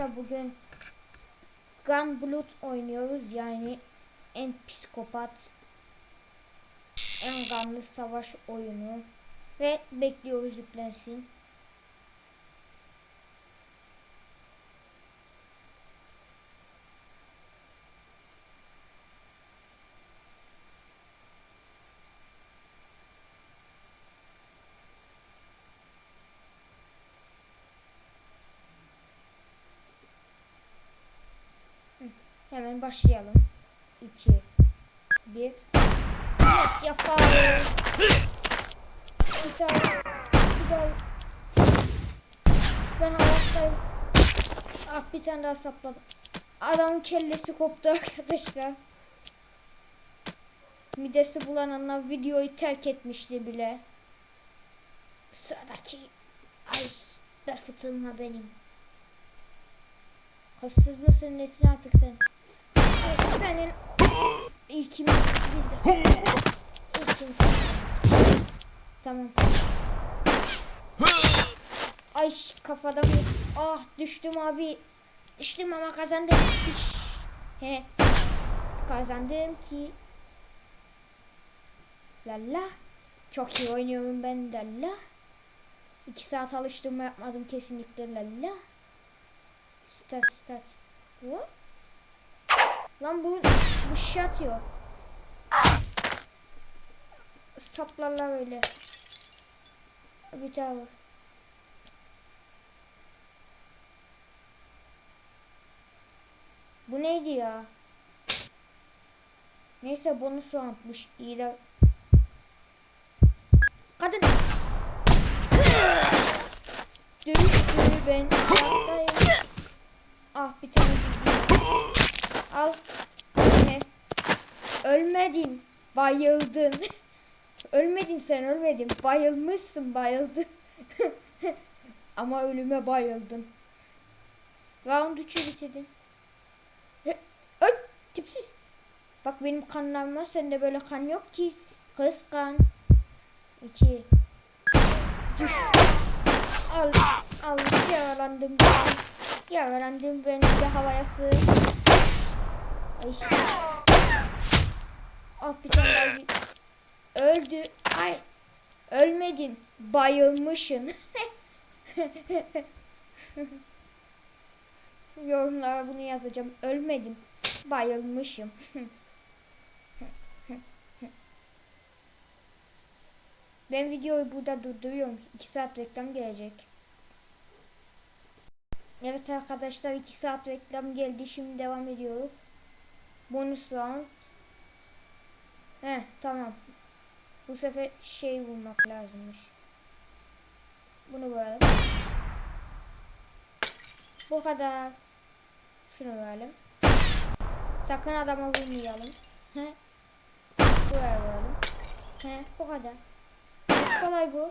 arkadaşlar bugün Gunblood oynuyoruz yani en psikopat en kanlı savaş oyunu ve bekliyoruz yüklensin. Hemen başlayalım. 2 1 Evet tane bir daha ben hayattayım. Ah bir tane daha sapladım. Adamın kellesi koptu arkadaşlar. Midesi bulananlar videoyu terk etmişti bile. Sıradaki ay der fıtığına benim. Hırsız mısın nesin artık sen? Senin ilkim bildir. İlkim sen. Tamam. Ay kafada mı? Ah düştüm abi. Düştüm ama kazandım. Hiç. He. Kazandım ki. Lalla. Çok iyi oynuyorum ben lalla. İki saat alıştırma yapmadım kesinlikle lalla. Start start. What? Lan bu bu şey atıyor. Saplarlar öyle. Bir tane var. Bu neydi ya? Neyse bonus atmış. İyi de. Kadın. Düştü ben hayattayım. Ah bir tane bilgi. Al. Ne? Ölmedin. Bayıldın. Ölmedin sen ölmedin. Bayılmışsın bayıldın. Ama ölüme bayıldın. Round 3'ü bitirdin. Öl. Tipsiz. Bak benim kanlarım var. Sende böyle kan yok ki. Kıskan. 2 Düş. Al. Al. Yaralandım ben. Yaralandım ben de havaya sığ. Ay. Ah bir tane daha Öldü. Ay. Ölmedin. Bayılmışsın. Yorumlara bunu yazacağım. Ölmedim. Bayılmışım. ben videoyu burada durduruyorum. 2 saat reklam gelecek. Evet arkadaşlar 2 saat reklam geldi. Şimdi devam ediyoruz. Bonus round. He tamam. Bu sefer şey bulmak lazımmış. Bunu verelim. Bu kadar. Şunu verelim. Sakın adama vurmayalım. He. Buraya verelim. He bu kadar. Çok kolay bu.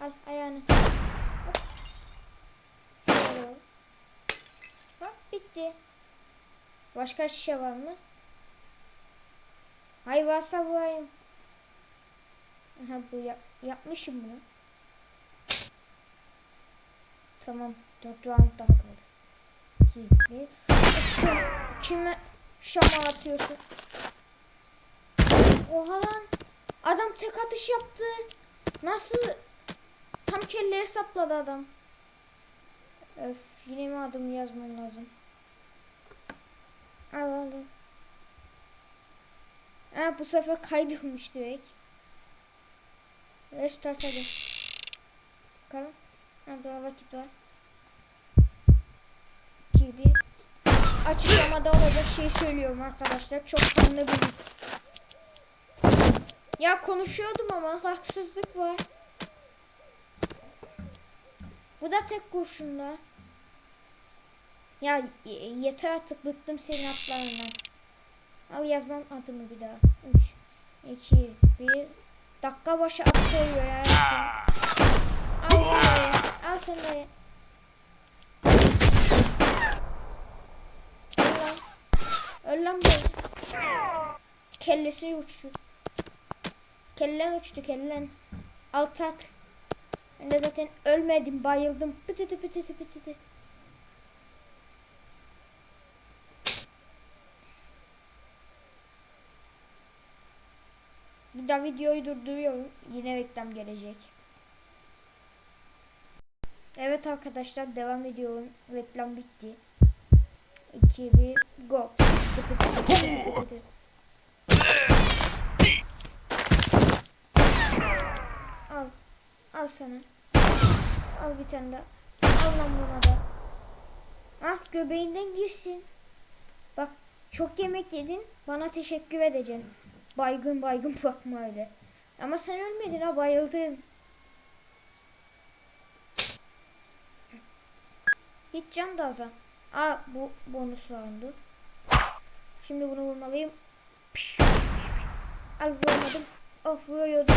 Al ayağını. Hop. Hop bitti. Başka şişe var mı? Hay varsa vurayım. Aha bu yap yapmışım bunu. Tamam. Dört round daha kaldı. İki, bir. Kime şama atıyorsun? Oha lan. Adam tek atış yaptı. Nasıl? Tam kelleye sapladı adam. Öf, yine mi adım yazmam lazım? Al al. al. Ha bu sefer kaydırmış direkt. Restart hadi. Bakalım. Ha daha vakit var. 2 1 Açıklamada olacak şey söylüyorum arkadaşlar. Çok kanlı bir Ya konuşuyordum ama haksızlık var. Bu da tek kurşunla. Ya yeter artık bıktım senin atlarından. Al yazmam adımı bir daha. 3 2 1 Dakika başı at koyuyor ya. Al de. Al de. Öl lan. Öl lan bu. Kellesi uçtu. Kellen uçtu kellen. Al tak. Ben de zaten ölmedim bayıldım. Pıtıtı pıtıtı pıtıtı. Burada videoyu durduruyorum. Yine reklam gelecek. Evet arkadaşlar devam ediyorum. Reklam bitti. 2 1 go. Al. Al sana. Al bir tane daha. Al lan buna da. Ah göbeğinden girsin. Bak çok yemek yedin. Bana teşekkür edeceksin. Baygın baygın bakma öyle. Ama sen ölmedin ha bayıldın. Hiç can da azam. Aa bu bonus roundu. Şimdi bunu vurmalıyım. Al vurmadım. Of vuruyordum.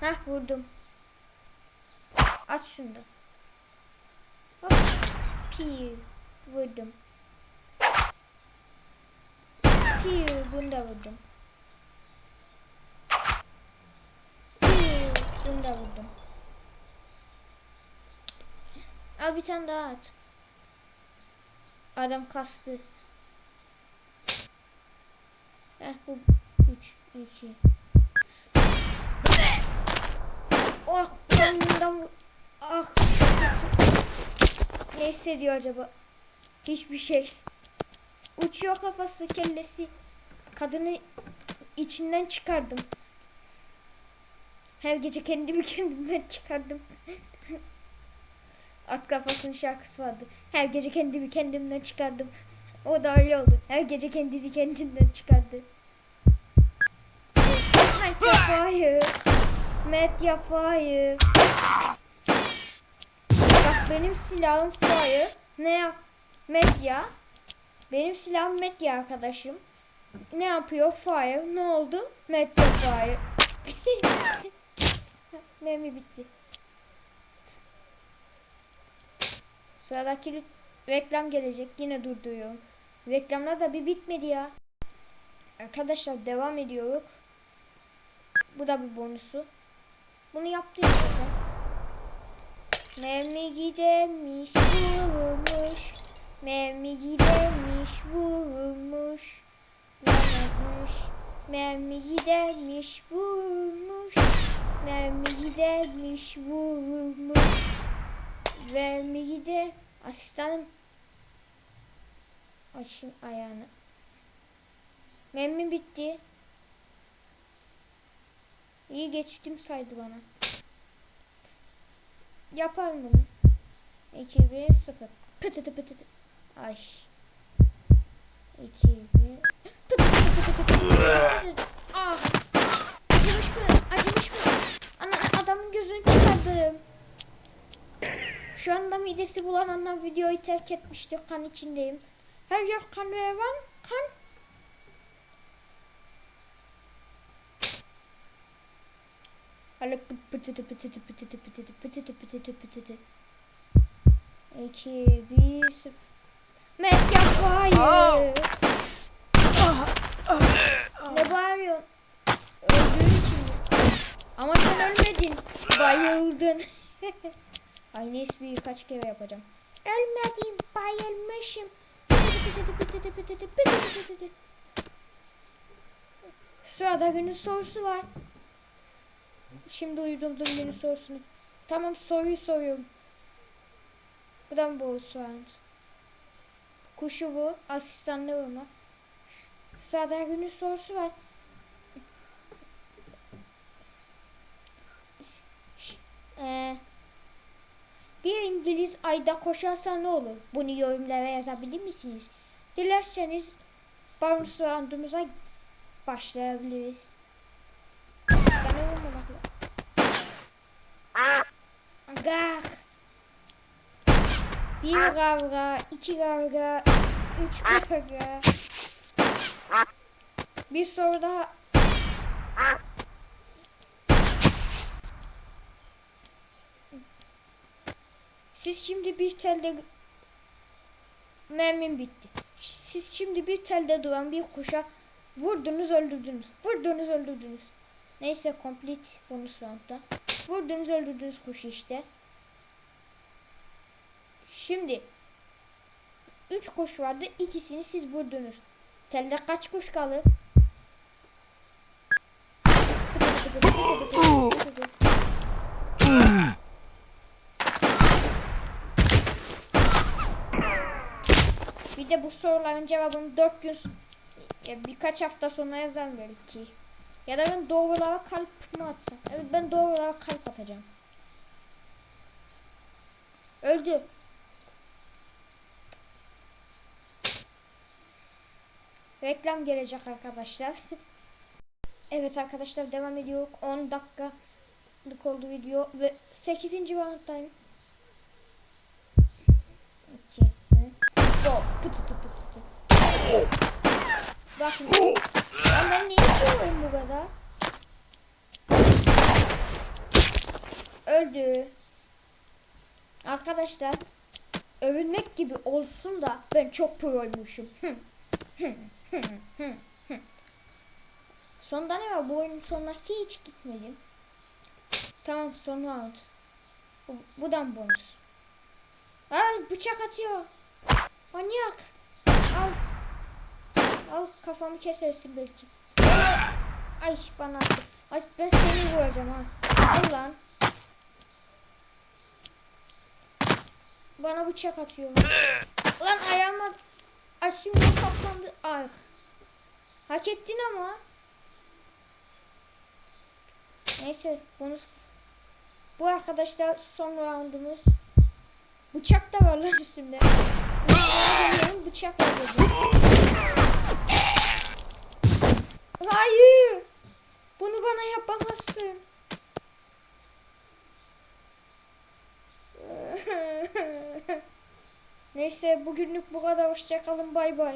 Hah vurdum. Aç şunu da. Hop. Piu. Vurdum. Piu. Bunu da vurdum. Piu. Bunu da vurdum. Al bir tane daha at. Adam kastı. Heh bu 3 2 Oh kanından ah ne hissediyor acaba? Hiçbir şey. Uçuyor kafası kellesi. Kadını içinden çıkardım. Her gece kendimi kendimden çıkardım. At kafasının şarkısı vardı. Her gece kendimi kendimden çıkardım. O da öyle oldu. Her gece kendini kendinden çıkardı. Met yapayım. Met yapayım. Bak benim silahım fire. Ne yap? Medya. Benim silahım medya arkadaşım. Ne yapıyor? Fire. Ne oldu? Medya fire. Memi bitti. Sıradaki reklam gelecek. Yine durduruyorum. Reklamlar da bir bitmedi ya. Arkadaşlar devam ediyoruz. Bu da bir bonusu. Bunu yaptık zaten. Mermi gidemiş vurmuş. Mermi gidemiş vurmuş. Yanarmış. Mermi gidemiş vurmuş. Mermi gidemiş vurmuş. Mermi gider. Asistanım. Açayım ayağını. Mermi bitti. İyi geçtim saydı bana. Yapalım bunu. 2 1 0. Pıtıtı pıtıtı. Ay. 2 1 Pıtıtı pıtıtı pıtıtı. Ah. Acımış mı? Acımış mı? Ana adamın gözünü çıkardım. Şu anda midesi bulananlar videoyu terk etmiştir. Kan içindeyim. Her yer kan ve van. Kan. Hala pıtıtı pıtıtı pıtıtı pıtıtı pıtıtı pıtıtı pıtıtı. 2 1 0 Medya hayır. Ne bağırıyorsun? Ama sen ölmedin. Bayıldın. Aynı espriyi kaç kere yapacağım. Ölmedim, bayılmışım. Sırada günün sorusu var. Şimdi uydurdum günün sorusunu. Tamam soruyu soruyorum. Buradan bu soğan. Kuşu bu. Asistanlı vurma. Sırada günün sorusu var. Eee bir İngiliz ayda koşarsa ne olur? Bunu yorumlara yazabilir misiniz? Dilerseniz bonus roundumuza başlayabiliriz. Bana vurmamak Gah. Bir kavga, iki kavga, üç kavga. Bir soru daha. Siz şimdi bir telde mermim bitti. Siz şimdi bir telde duran bir kuşa vurdunuz öldürdünüz. Vurdunuz öldürdünüz. Neyse complete bonus roundda. Vurdunuz öldürdünüz kuşu işte. Şimdi 3 kuş vardı. ikisini siz vurdunuz. Telde kaç kuş kalır? De bu soruların cevabını 4 gün ya birkaç hafta sonra yazarım belki. Ya da ben doğrulara kalp mi atsam? Evet ben doğrulara kalp atacağım. Öldü. Reklam gelecek arkadaşlar. evet arkadaşlar devam ediyor. 10 dakikalık oldu video ve 8. rounddayım. 2 Bakın. Ya ben niye bu kadar? Öldü. Arkadaşlar övülmek gibi olsun da ben çok proymuşum. Sonda ne var? Bu oyunun sonuna hiç gitmedim. Tamam son round. Bu, budan bonus. Aa bıçak atıyor. Manyak. Al. Al kafamı kesersin belki. Ay bana attı. Ay ben seni vuracağım ha. Al lan. Bana bıçak atıyor. Lan ayağıma Ay şimdi saplandı. Ay. Hak ettin ama. Neyse bonus. Bu arkadaşlar son roundumuz. Bıçak da var lan üstümde. Benim bıçak dedim. Hayır. Bunu bana yapamazsın. Neyse bugünlük bu kadar. Hoşçakalın. Bay bay.